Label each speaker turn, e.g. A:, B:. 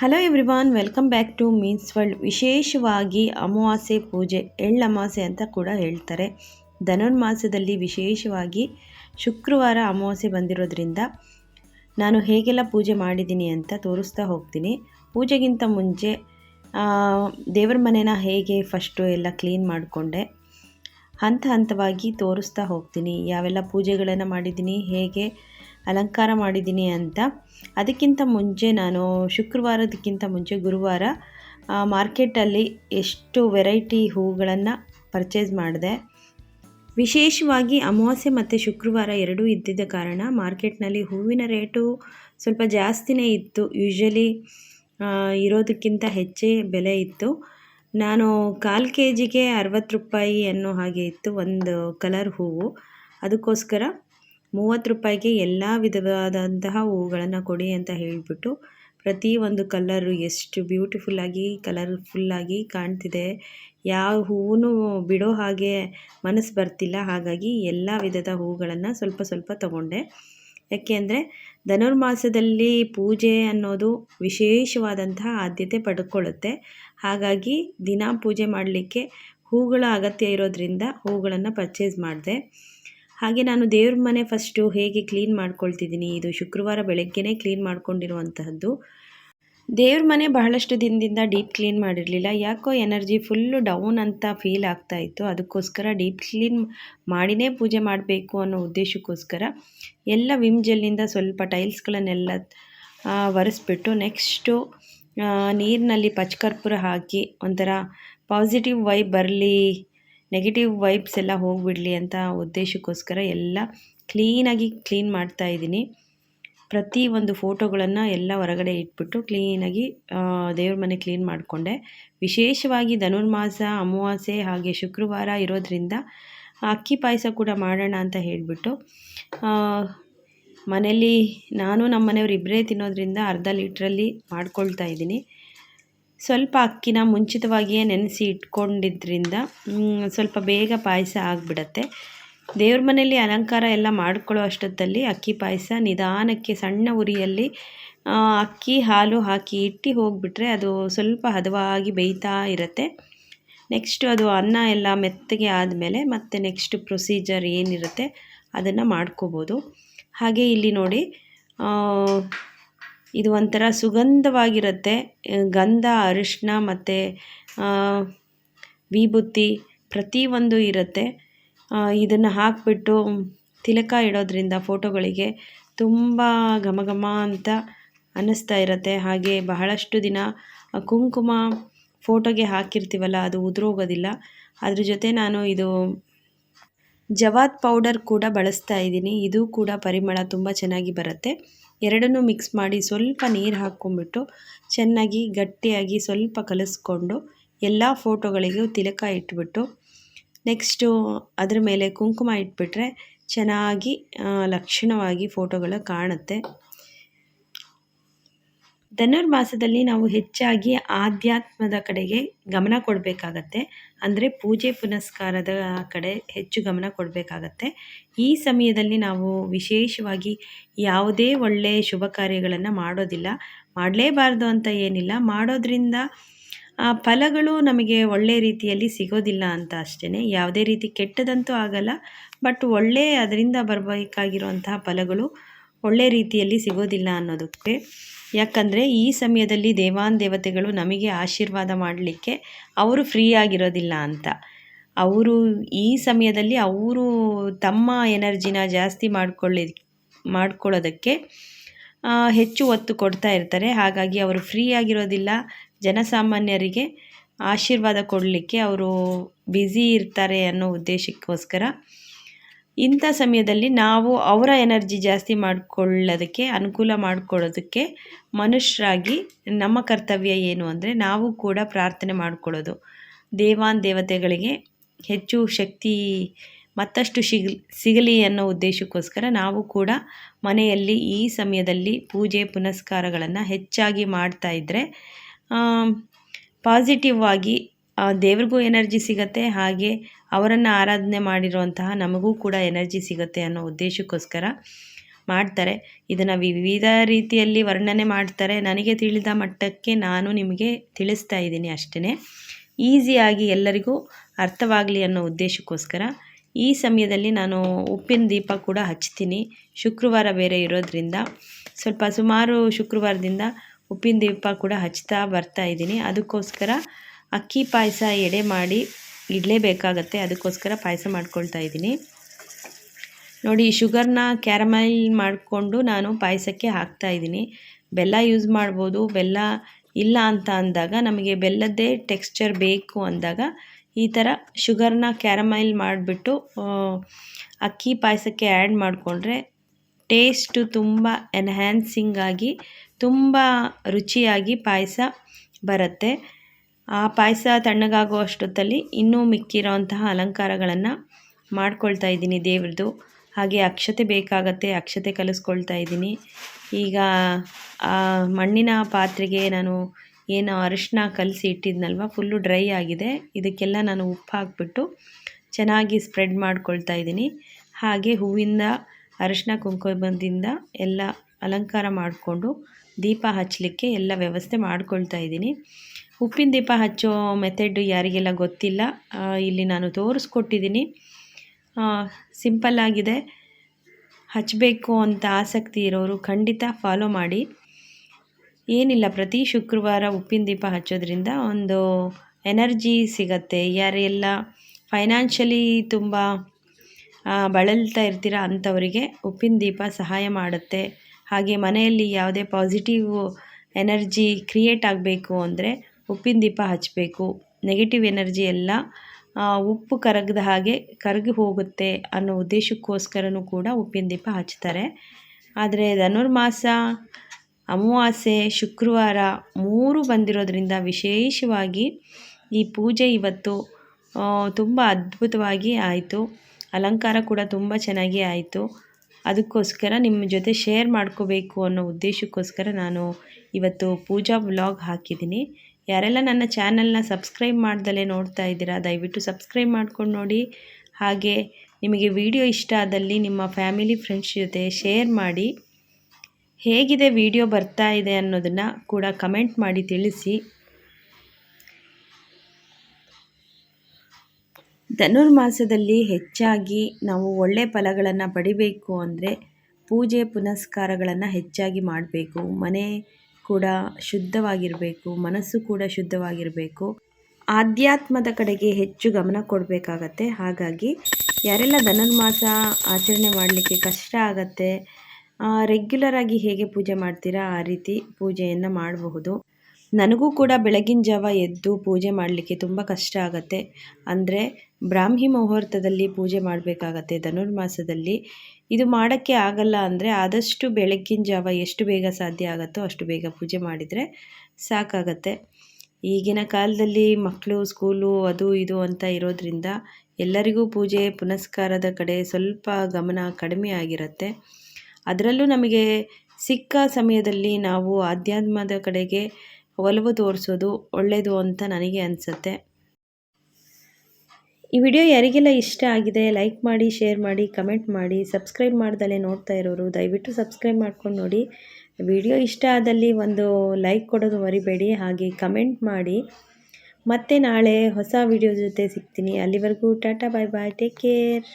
A: Hello everyone welcome back to means world ವಿಶೇಷವಾಗಿ ಅಮಾವಾಸ್ಯೆ ಪೂಜೆ ಎಳ್ಳಮಾಸೆ ಅಂತ ಕೂಡ ಹೇಳ್ತಾರೆ. ಧನುರ್ಮಾಸದಲ್ಲಿ ವಿಶೇಷವಾಗಿ ಶುಕ್ರವಾರ ಅಮಾವಾಸ್ಯೆ ಬಂದಿರೋದ್ರಿಂದ ನಾನು ಹೇಗೆಲ್ಲ ಪೂಜೆ ಮಾಡಿದ್ದೀನಿ ಅಂತ ತೋರಿಸ್ತಾ ಹೋಗ್ತೀನಿ. ಪೂಜೆಗಿಂತ ಮುಂಚೆ ದೇವರ ಮನೇನ ಹೇಗೆ ಫಸ್ಟು ಎಲ್ಲ ಕ್ಲೀನ್ ಮಾಡಿಕೊಂಡೆ, ಹಂತ ಹಂತವಾಗಿ ತೋರಿಸ್ತಾ ಹೋಗ್ತೀನಿ. ಯಾವೆಲ್ಲ ಪೂಜೆಗಳನ್ನು ಮಾಡಿದ್ದೀನಿ, ಹೇಗೆ ಅಲಂಕಾರ ಮಾಡಿದ್ದೀನಿ ಅಂತ. ಅದಕ್ಕಿಂತ ಮುಂಚೆ ನಾನು ಶುಕ್ರವಾರದಕ್ಕಿಂತ ಮುಂಚೆ ಗುರುವಾರ ಮಾರ್ಕೆಟಲ್ಲಿ ಎಷ್ಟು ವೆರೈಟಿ ಹೂಗಳನ್ನು ಪರ್ಚೇಸ್ ಮಾಡಿದೆ. ವಿಶೇಷವಾಗಿ ಅಮಾವಾಸ್ಯೆ ಮತ್ತು ಶುಕ್ರವಾರ ಎರಡೂ ಇದ್ದಿದ್ದ ಕಾರಣ ಮಾರ್ಕೆಟ್ನಲ್ಲಿ ಹೂವಿನ ರೇಟು ಸ್ವಲ್ಪ ಜಾಸ್ತಿನೇ ಇತ್ತು. ಯೂಶ್ವಲಿ ಇರೋದಕ್ಕಿಂತ ಹೆಚ್ಚೇ ಬೆಲೆ ಇತ್ತು. ನಾನು ಕಾಲು ಕೆ ಜಿಗೆ ಅರವತ್ತು ರೂಪಾಯಿ ಅನ್ನೋ ಹಾಗೆ ಇತ್ತು ಒಂದು ಕಲರ್ ಹೂವು. ಅದಕ್ಕೋಸ್ಕರ ಮೂವತ್ತು ರೂಪಾಯಿಗೆ ಎಲ್ಲ ವಿಧವಾದಂತಹ ಹೂಗಳನ್ನು ಕೊಡಿ ಅಂತ ಹೇಳಿಬಿಟ್ಟು ಪ್ರತಿ ಒಂದು ಕಲ್ಲರು ಎಷ್ಟು ಬ್ಯೂಟಿಫುಲ್ಲಾಗಿ ಕಲರ್ಫುಲ್ಲಾಗಿ ಕಾಣ್ತಿದೆ. ಯಾವ ಹೂವು ಬಿಡೋ ಹಾಗೆ ಮನಸ್ಸು ಬರ್ತಿಲ್ಲ. ಹಾಗಾಗಿ ಎಲ್ಲ ವಿಧದ ಹೂಗಳನ್ನು ಸ್ವಲ್ಪ ಸ್ವಲ್ಪ ತಗೊಂಡೆ. ಯಾಕೆ ಅಂದರೆ ಧನುರ್ಮಾಸದಲ್ಲಿ ಪೂಜೆ ಅನ್ನೋದು ವಿಶೇಷವಾದಂತಹ ಆದ್ಯತೆ ಪಡ್ಕೊಳ್ಳುತ್ತೆ. ಹಾಗಾಗಿ ದಿನ ಪೂಜೆ ಮಾಡಲಿಕ್ಕೆ ಹೂಗಳ ಅಗತ್ಯ ಇರೋದ್ರಿಂದ ಹೂಗಳನ್ನು ಪರ್ಚೇಸ್ ಮಾಡಿದೆ. ಹಾಗೆ ನಾನು ದೇವ್ರ ಮನೆ ಫಸ್ಟು ಹೇಗೆ ಕ್ಲೀನ್ ಮಾಡ್ಕೊಳ್ತಿದ್ದೀನಿ, ಇದು ಶುಕ್ರವಾರ ಬೆಳಗ್ಗೆನೇ ಕ್ಲೀನ್ ಮಾಡ್ಕೊಂಡಿರುವಂತಹದ್ದು. ದೇವ್ರ ಮನೆ ಬಹಳಷ್ಟು ದಿನದಿಂದ ಡೀಪ್ ಕ್ಲೀನ್ ಮಾಡಿರಲಿಲ್ಲ. ಯಾಕೋ ಎನರ್ಜಿ ಫುಲ್ಲು ಡೌನ್ ಅಂತ ಫೀಲ್ ಆಗ್ತಾ ಇತ್ತು. ಅದಕ್ಕೋಸ್ಕರ ಡೀಪ್ ಕ್ಲೀನ್ ಮಾಡಿನೇ ಪೂಜೆ ಮಾಡಬೇಕು ಅನ್ನೋ ಉದ್ದೇಶಕ್ಕೋಸ್ಕರ ಎಲ್ಲ ವಿಮ್ ಜೆಲ್ಲಿಂದ ಸ್ವಲ್ಪ ಟೈಲ್ಸ್ಗಳನ್ನೆಲ್ಲ ಒರೆಸ್ಬಿಟ್ಟು ನೆಕ್ಸ್ಟು ನೀರಿನಲ್ಲಿ ಪಚ್ಕರ್ಪುರ ಹಾಕಿ ಒಂಥರ ಪಾಸಿಟಿವ್ ವೈಬ್ ಬರಲಿ ನೆಗೆಟಿವ್ ವೈಬ್ಸ್ ಎಲ್ಲ ಹೋಗಿಬಿಡಲಿ ಅಂತ ಉದ್ದೇಶಕ್ಕೋಸ್ಕರ ಎಲ್ಲ ಕ್ಲೀನಾಗಿ ಕ್ಲೀನ್ ಮಾಡ್ತಾ ಇದ್ದೀನಿ. ಪ್ರತಿ ಒಂದು ಫೋಟೋಗಳನ್ನು ಎಲ್ಲ ಹೊರಗಡೆ ಇಟ್ಬಿಟ್ಟು ಕ್ಲೀನಾಗಿ ದೇವ್ರ ಮನೆ ಕ್ಲೀನ್ ಮಾಡಿಕೊಂಡೆ. ವಿಶೇಷವಾಗಿ ಧನುರ್ಮಾಸ, ಅಮಾವಾಸ್ಯೆ ಹಾಗೆ ಶುಕ್ರವಾರ ಇರೋದ್ರಿಂದ ಅಕ್ಕಿ ಪಾಯಸ ಕೂಡ ಮಾಡೋಣ ಅಂತ ಹೇಳಿಬಿಟ್ಟು ಮನೇಲಿ ನಾನು ನಮ್ಮ ಮನೆಯವ್ರು ಇಬ್ಬರೇ ತಿನ್ನೋದ್ರಿಂದ ಅರ್ಧ ಲೀಟ್ರಲ್ಲಿ ಮಾಡ್ಕೊಳ್ತಾ ಇದ್ದೀನಿ. ಸ್ವಲ್ಪ ಅಕ್ಕಿನ ಮುಂಚಿತವಾಗಿಯೇ ನೆನೆಸಿ ಇಟ್ಕೊಂಡಿದ್ರಿಂದ ಸ್ವಲ್ಪ ಬೇಗ ಪಾಯಸ ಆಗಿಬಿಡತ್ತೆ. ದೇವ್ರ ಮನೆಯಲ್ಲಿ ಅಲಂಕಾರ ಎಲ್ಲ ಮಾಡ್ಕೊಳ್ಳೋ ಅಷ್ಟೊತ್ತಲ್ಲಿ ಅಕ್ಕಿ ಪಾಯಸ ನಿಧಾನಕ್ಕೆ ಸಣ್ಣ ಉರಿಯಲ್ಲಿ ಅಕ್ಕಿ ಹಾಲು ಹಾಕಿ ಇಟ್ಟು ಹೋಗಿಬಿಟ್ರೆ ಅದು ಸ್ವಲ್ಪ ಹದವಾಗಿ ಬೇಯ್ತಾ ಇರುತ್ತೆ. ನೆಕ್ಸ್ಟು ಅದು ಅನ್ನ ಎಲ್ಲ ಮೆತ್ತಗೆ ಆದಮೇಲೆ ಮತ್ತೆ ನೆಕ್ಸ್ಟ್ ಪ್ರೊಸೀಜರ್ ಏನಿರುತ್ತೆ ಅದನ್ನು ಮಾಡ್ಕೋಬೋದು. ಹಾಗೆ ಇಲ್ಲಿ ನೋಡಿ ಇದು ಒಂಥರ ಸುಗಂಧವಾಗಿರುತ್ತೆ. ಗಂಧ ಅರಿಶಿನ ಮತ್ತು ವಿಭೂತಿ ಪ್ರತಿಯೊಂದು ಇರುತ್ತೆ. ಇದನ್ನು ಹಾಕಿಬಿಟ್ಟು ತಿಲಕ ಇಡೋದ್ರಿಂದ ಫೋಟೋಗಳಿಗೆ ತುಂಬ ಘಮ ಘಮ ಅಂತ ಅನ್ನಿಸ್ತಾ ಇರುತ್ತೆ. ಹಾಗೆ ಬಹಳಷ್ಟು ದಿನ ಕುಂಕುಮ ಫೋಟೋಗೆ ಹಾಕಿರ್ತೀವಲ್ಲ, ಅದು ಉದುರೋಗೋದಿಲ್ಲ. ಅದ್ರ ಜೊತೆ ನಾನು ಇದು ಜವಾದ್ ಪೌಡರ್ ಕೂಡ ಬಳಸ್ತಾ ಇದ್ದೀನಿ. ಇದು ಕೂಡ ಪರಿಮಳ ತುಂಬ ಚೆನ್ನಾಗಿ ಬರುತ್ತೆ. ಎರಡನ್ನೂ ಮಿಕ್ಸ್ ಮಾಡಿ ಸ್ವಲ್ಪ ನೀರು ಹಾಕ್ಕೊಂಬಿಟ್ಟು ಚೆನ್ನಾಗಿ ಗಟ್ಟಿಯಾಗಿ ಸ್ವಲ್ಪ ಕಲಸ್ಕೊಂಡು ಎಲ್ಲ ಫೋಟೋಗಳಿಗೂ ತಿಲಕ ಇಟ್ಬಿಟ್ಟು ನೆಕ್ಸ್ಟು ಅದ್ರ ಮೇಲೆ ಕುಂಕುಮ ಇಟ್ಬಿಟ್ರೆ ಚೆನ್ನಾಗಿ ಲಕ್ಷಣವಾಗಿ ಫೋಟೋಗಳು ಕಾಣುತ್ತೆ. ಧನುರ್ಮಾಸದಲ್ಲಿ ನಾವು ಹೆಚ್ಚಾಗಿ ಆಧ್ಯಾತ್ಮದ ಕಡೆಗೆ ಗಮನ ಕೊಡಬೇಕಾಗತ್ತೆ. ಅಂದರೆ ಪೂಜೆ ಪುನಸ್ಕಾರದ ಕಡೆ ಹೆಚ್ಚು ಗಮನ ಕೊಡಬೇಕಾಗತ್ತೆ. ಈ ಸಮಯದಲ್ಲಿ ನಾವು ವಿಶೇಷವಾಗಿ ಯಾವುದೇ ಒಳ್ಳೆಯ ಶುಭ ಕಾರ್ಯಗಳನ್ನು ಮಾಡೋದಿಲ್ಲ. ಮಾಡಲೇಬಾರ್ದು ಅಂತ ಏನಿಲ್ಲ. ಮಾಡೋದ್ರಿಂದ ಫಲಗಳು ನಮಗೆ ಒಳ್ಳೆ ರೀತಿಯಲ್ಲಿ ಸಿಗೋದಿಲ್ಲ ಅಂತ ಅಷ್ಟೇ ಯಾವುದೇ ರೀತಿ ಕೆಟ್ಟದಂತೂ ಆಗಲ್ಲ. ಬಟ್ ಒಳ್ಳೆಯ ಅದರಿಂದ ಬರಬೇಕಾಗಿರುವಂತಹ ಫಲಗಳು ಒಳ್ಳೆ ರೀತಿಯಲ್ಲಿ ಸಿಗೋದಿಲ್ಲ ಅನ್ನೋದಕ್ಕೆ. ಯಾಕಂದರೆ ಈ ಸಮಯದಲ್ಲಿ ದೇವಾನ್ ದೇವತೆಗಳು ನಮಗೆ ಆಶೀರ್ವಾದ ಮಾಡಲಿಕ್ಕೆ ಅವರು ಫ್ರೀ ಆಗಿರೋದಿಲ್ಲ ಅಂತ. ಅವರು ಈ ಸಮಯದಲ್ಲಿ ಅವರು ತಮ್ಮ ಎನರ್ಜಿನ ಜಾಸ್ತಿ ಮಾಡಿಕೊಳ್ಳಿ, ಮಾಡ್ಕೊಳ್ಳೋದಕ್ಕೆ ಹೆಚ್ಚು ಒತ್ತು ಕೊಡ್ತಾ ಇರ್ತಾರೆ. ಹಾಗಾಗಿ ಅವರು ಫ್ರೀ ಆಗಿರೋದಿಲ್ಲ. ಜನಸಾಮಾನ್ಯರಿಗೆ ಆಶೀರ್ವಾದ ಕೊಡಲಿಕ್ಕೆ ಅವರು ಬ್ಯುಸಿ ಇರ್ತಾರೆ ಅನ್ನೋ ಉದ್ದೇಶಕ್ಕೋಸ್ಕರ ಇಂಥ ಸಮಯದಲ್ಲಿ ನಾವು ಅವರ ಎನರ್ಜಿ ಜಾಸ್ತಿ ಮಾಡಿಕೊಳ್ಳೋದಕ್ಕೆ, ಅನುಕೂಲ ಮಾಡಿಕೊಳ್ಳೋದಕ್ಕೆ ಮನುಷ್ಯರಾಗಿ ನಮ್ಮ ಕರ್ತವ್ಯ ಏನು ಅಂದರೆ ನಾವು ಕೂಡ ಪ್ರಾರ್ಥನೆ ಮಾಡಿಕೊಳ್ಳೋದು. ದೇವಾನ್ ದೇವತೆಗಳಿಗೆ ಹೆಚ್ಚು ಶಕ್ತಿ, ಮತ್ತಷ್ಟು ಸಿಗ್ ಸಿಗಲಿ ಅನ್ನೋ ಉದ್ದೇಶಕ್ಕೋಸ್ಕರ ನಾವು ಕೂಡ ಮನೆಯಲ್ಲಿ ಈ ಸಮಯದಲ್ಲಿ ಪೂಜೆ ಪುನಸ್ಕಾರಗಳನ್ನು ಹೆಚ್ಚಾಗಿ ಮಾಡ್ತಾ ಇದ್ದರೆ ಪಾಸಿಟಿವ್ ಆಗಿ ದೇವ್ರಿಗೂ ಎನರ್ಜಿ ಸಿಗತ್ತೆ, ಹಾಗೆ ಅವರನ್ನು ಆರಾಧನೆ ಮಾಡಿರುವಂತಹ ನಮಗೂ ಕೂಡ ಎನರ್ಜಿ ಸಿಗುತ್ತೆ ಅನ್ನೋ ಉದ್ದೇಶಕ್ಕೋಸ್ಕರ ಮಾಡ್ತಾರೆ. ಇದನ್ನು ವಿವಿಧ ರೀತಿಯಲ್ಲಿ ವರ್ಣನೆ ಮಾಡ್ತಾರೆ. ನನಗೆ ತಿಳಿದ ಮಟ್ಟಕ್ಕೆ ನಾನು ನಿಮಗೆ ತಿಳಿಸ್ತಾ ಇದ್ದೀನಿ ಅಷ್ಟೇ ಈಸಿಯಾಗಿ ಎಲ್ಲರಿಗೂ ಅರ್ಥವಾಗಲಿ ಅನ್ನೋ ಉದ್ದೇಶಕ್ಕೋಸ್ಕರ ಈ ಸಮಯದಲ್ಲಿ ನಾನು ಉಪ್ಪಿನ ದೀಪ ಕೂಡ ಹಚ್ತೀನಿ. ಶುಕ್ರವಾರ ಬೇರೆ ಇರೋದ್ರಿಂದ, ಸ್ವಲ್ಪ ಸುಮಾರು ಶುಕ್ರವಾರದಿಂದ ಉಪ್ಪಿನ ದೀಪ ಕೂಡ ಹಚ್ತಾ ಬರ್ತಾ ಇದ್ದೀನಿ. ಅದಕ್ಕೋಸ್ಕರ ಅಕ್ಕಿ ಪಾಯಸ ಎಡೆ ಮಾಡಿ ಇಡಲೇಬೇಕಾಗತ್ತೆ ಅದಕ್ಕೋಸ್ಕರ ಪಾಯಸ ಮಾಡ್ಕೊಳ್ತಾ ಇದ್ದೀನಿ. ನೋಡಿ, ಶುಗರ್ನ ಕ್ಯಾರಮೈಲ್ ಮಾಡಿಕೊಂಡು ನಾನು ಪಾಯಸಕ್ಕೆ ಹಾಕ್ತಾ ಇದ್ದೀನಿ. ಬೆಲ್ಲ ಯೂಸ್ ಮಾಡ್ಬೋದು, ಬೆಲ್ಲ ಇಲ್ಲ ಅಂತ ಅಂದಾಗ ನಮಗೆ ಬೆಲ್ಲದ್ದೇ ಟೆಕ್ಸ್ಚರ್ ಬೇಕು ಅಂದಾಗ ಈ ಥರ ಶುಗರ್ನ ಕ್ಯಾರಮೈಲ್ ಮಾಡಿಬಿಟ್ಟು ಅಕ್ಕಿ ಪಾಯಸಕ್ಕೆ ಆ್ಯಡ್ ಮಾಡಿಕೊಂಡ್ರೆ ಟೇಸ್ಟು ತುಂಬ ಎನ್ಹ್ಯಾನ್ಸಿಂಗ್ ಆಗಿ, ತುಂಬ ರುಚಿಯಾಗಿ ಪಾಯಸ ಬರುತ್ತೆ. ಆ ಪಾಯಸ ತಣ್ಣಗಾಗೋ ಅಷ್ಟೊತ್ತಲ್ಲಿ ಇನ್ನೂ ಮಿಕ್ಕಿರೋಂತಹ ಅಲಂಕಾರಗಳನ್ನು ಮಾಡ್ಕೊಳ್ತಾ ಇದ್ದೀನಿ ದೇವ್ರದ್ದು ಹಾಗೆ ಅಕ್ಷತೆ ಬೇಕಾಗತ್ತೆ, ಅಕ್ಷತೆ ಕಲಿಸ್ಕೊಳ್ತಾ ಇದ್ದೀನಿ. ಈಗ ಆ ಮಣ್ಣಿನ ಪಾತ್ರೆಗೆ ನಾನು ಏನು ಅರಿಶಿನ ಕಲಸಿ ಇಟ್ಟಿದ್ನಲ್ವ, ಫುಲ್ಲು ಡ್ರೈ ಆಗಿದೆ. ಇದಕ್ಕೆಲ್ಲ ನಾನು ಉಪ್ಪು ಹಾಕ್ಬಿಟ್ಟು ಚೆನ್ನಾಗಿ ಸ್ಪ್ರೆಡ್ ಮಾಡ್ಕೊಳ್ತಾ ಇದ್ದೀನಿ. ಹಾಗೆ ಹೂವಿಂದ ಅರಿಶಿನ ಕುಂಕುಮದಿಂದ ಎಲ್ಲ ಅಲಂಕಾರ ಮಾಡಿಕೊಂಡು ದೀಪ ಹಚ್ಚಲಿಕ್ಕೆ ಎಲ್ಲ ವ್ಯವಸ್ಥೆ ಮಾಡ್ಕೊಳ್ತಾ ಇದ್ದೀನಿ. ಉಪ್ಪಿನ ದೀಪ ಹಚ್ಚೋ ಮೆಥಡ್ ಯಾರಿಗೆಲ್ಲ ಗೊತ್ತಿಲ್ಲ ಇಲ್ಲಿ ನಾನು ತೋರಿಸ್ಕೊಟ್ಟಿದ್ದೀನಿ. ಸಿಂಪಲ್ಲಾಗಿದೆ ಹಚ್ಚಬೇಕು ಅಂತ ಆಸಕ್ತಿ ಇರೋರು ಖಂಡಿತ ಫಾಲೋ ಮಾಡಿ. ಏನಿಲ್ಲ, ಪ್ರತಿ ಶುಕ್ರವಾರ ಉಪ್ಪಿನ ದೀಪ ಹಚ್ಚೋದ್ರಿಂದ ಒಂದು ಎನರ್ಜಿ ಸಿಗತ್ತೆ. ಯಾರೆಲ್ಲ ಫೈನಾನ್ಷಿಯಲಿ ತುಂಬ ಬಳಲ್ತಾ ಇರ್ತೀರ ಅಂಥವರಿಗೆ ಉಪ್ಪಿನ ದೀಪ ಸಹಾಯ ಮಾಡುತ್ತೆ. ಹಾಗೆ ಮನೆಯಲ್ಲಿ ಯಾವುದೇ ಪಾಸಿಟಿವ್ ಎನರ್ಜಿ ಕ್ರಿಯೇಟ್ ಆಗಬೇಕು ಅಂದರೆ ಉಪ್ಪಿನ ದೀಪ ಹಚ್ಚಬೇಕು ನೆಗೆಟಿವ್ ಎನರ್ಜಿ ಎಲ್ಲ ಉಪ್ಪು ಕರಗದ ಹಾಗೆ ಕರಗಿ ಹೋಗುತ್ತೆ ಅನ್ನೋ ಉದ್ದೇಶಕ್ಕೋಸ್ಕರನೂ ಕೂಡ ಉಪ್ಪಿನ ದೀಪ ಹಚ್ತಾರೆ. ಆದರೆ ಧನುರ್ಮಾಸ, ಅಮಾವಾಸ್ಯೆ, ಶುಕ್ರವಾರ ಮೂರು ಬಂದಿರೋದ್ರಿಂದ ವಿಶೇಷವಾಗಿ ಈ ಪೂಜೆ ಇವತ್ತು ತುಂಬ ಅದ್ಭುತವಾಗಿ ಆಯಿತು. ಅಲಂಕಾರ ಕೂಡ ತುಂಬ ಚೆನ್ನಾಗಿ ಆಯಿತು. ಅದಕ್ಕೋಸ್ಕರ ನಿಮ್ಮ ಜೊತೆ ಶೇರ್ ಮಾಡ್ಕೋಬೇಕು ಅನ್ನೋ ಉದ್ದೇಶಕ್ಕೋಸ್ಕರ ನಾನು ಇವತ್ತು ಪೂಜಾ ವ್ಲಾಗ್ ಹಾಕಿದ್ದೀನಿ. ಯಾರೆಲ್ಲ ನನ್ನ ಚಾನಲ್ನ ಸಬ್ಸ್ಕ್ರೈಬ್ ಮಾಡ್ದಲೇ ನೋಡ್ತಾ ಇದ್ದೀರಾ, ದಯವಿಟ್ಟು ಸಬ್ಸ್ಕ್ರೈಬ್ ಮಾಡ್ಕೊಂಡು ನೋಡಿ. ಹಾಗೆ ನಿಮಗೆ ವಿಡಿಯೋ ಇಷ್ಟ ಆದಲ್ಲಿ ನಿಮ್ಮ ಫ್ಯಾಮಿಲಿ ಫ್ರೆಂಡ್ಸ್ ಜೊತೆ ಶೇರ್ ಮಾಡಿ. ಹೇಗಿದೆ ವಿಡಿಯೋ ಬರ್ತಾ ಇದೆ ಅನ್ನೋದನ್ನು ಕೂಡ ಕಮೆಂಟ್ ಮಾಡಿ ತಿಳಿಸಿ. ಧನುರ್ಮಾಸದಲ್ಲಿ ಹೆಚ್ಚಾಗಿ ನಾವು ಒಳ್ಳೆ ಫಲಗಳನ್ನು ಪಡಿಬೇಕು ಅಂದರೆ ಪೂಜೆ ಪುನಸ್ಕಾರಗಳನ್ನು ಹೆಚ್ಚಾಗಿ ಮಾಡಬೇಕು. ಮನೆ ಕೂಡ ಶುದ್ಧವಾಗಿರಬೇಕು, ಮನಸ್ಸು ಕೂಡ ಶುದ್ಧವಾಗಿರಬೇಕು. ಆಧ್ಯಾತ್ಮದ ಕಡೆಗೆ ಹೆಚ್ಚು ಗಮನ ಕೊಡಬೇಕಾಗತ್ತೆ. ಹಾಗಾಗಿ ಯಾರೆಲ್ಲ ಧನುರ್ಮಾಸ ಆಚರಣೆ ಮಾಡಲಿಕ್ಕೆ ಕಷ್ಟ ಆಗತ್ತೆ ರೆಗ್ಯುಲರಾಗಿ ಹೇಗೆ ಪೂಜೆ ಮಾಡ್ತೀರಾ ಆ ರೀತಿ ಪೂಜೆಯನ್ನು ಮಾಡಬಹುದು. ನನಗೂ ಕೂಡ ಬೆಳಗಿನ ಜಾವ ಎದ್ದು ಪೂಜೆ ಮಾಡಲಿಕ್ಕೆ ತುಂಬ ಕಷ್ಟ ಆಗುತ್ತೆ. ಅಂದರೆ ಬ್ರಾಹ್ಮಿ ಮುಹೂರ್ತದಲ್ಲಿ ಪೂಜೆ ಮಾಡಬೇಕಾಗತ್ತೆ ಧನುರ್ಮಾಸದಲ್ಲಿ. ಇದು ಮಾಡೋಕ್ಕೆ ಆಗಲ್ಲ ಅಂದರೆ ಆದಷ್ಟು ಬೆಳಗ್ಗಿನ ಜಾವ ಎಷ್ಟು ಬೇಗ ಸಾಧ್ಯ ಆಗುತ್ತೋ ಅಷ್ಟು ಬೇಗ ಪೂಜೆ ಮಾಡಿದರೆ ಸಾಕಾಗತ್ತೆ. ಈಗಿನ ಕಾಲದಲ್ಲಿ ಮಕ್ಕಳು ಸ್ಕೂಲು ಅದು ಇದು ಅಂತ ಇರೋದ್ರಿಂದ ಎಲ್ಲರಿಗೂ ಪೂಜೆ, ಪುನಸ್ಕಾರದ ಕಡೆ ಸ್ವಲ್ಪ ಗಮನ ಕಡಿಮೆ ಆಗಿರುತ್ತೆ. ಅದರಲ್ಲೂ ನಮಗೆ ಸಿಕ್ಕ ಸಮಯದಲ್ಲಿ ನಾವು ಆಧ್ಯಾತ್ಮದ ಕಡೆಗೆ ಒಲವು ತೋರಿಸೋದು ಒಳ್ಳೆಯದು ಅಂತ ನನಗೆ ಅನಿಸುತ್ತೆ. ಈ ವಿಡಿಯೋ ಯಾರಿಗೆಲ್ಲ ಇಷ್ಟ ಆಗಿದೆ ಲೈಕ್ ಮಾಡಿ ಶೇರ್ ಮಾಡಿ ಕಮೆಂಟ್ ಮಾಡಿ ಸಬ್ಸ್ಕ್ರೈಬ್ ಮಾಡ್ದಲೇ ನೋಡ್ತಾ ಇರೋರು, ದಯವಿಟ್ಟು ಸಬ್ಸ್ಕ್ರೈಬ್ ಮಾಡ್ಕೊಂಡು ನೋಡಿ. ವಿಡಿಯೋ ಇಷ್ಟ ಆದಲ್ಲಿ ಒಂದು ಲೈಕ್ ಕೊಡೋದು ಮರಿಬೇಡಿ, ಹಾಗೆ ಕಮೆಂಟ್ ಮಾಡಿ. ಮತ್ತೆ ನಾಳೆ ಹೊಸ ವಿಡಿಯೋ ಜೊತೆ ಸಿಗ್ತೀನಿ. ಅಲ್ಲಿವರೆಗೂ tata bye bye take care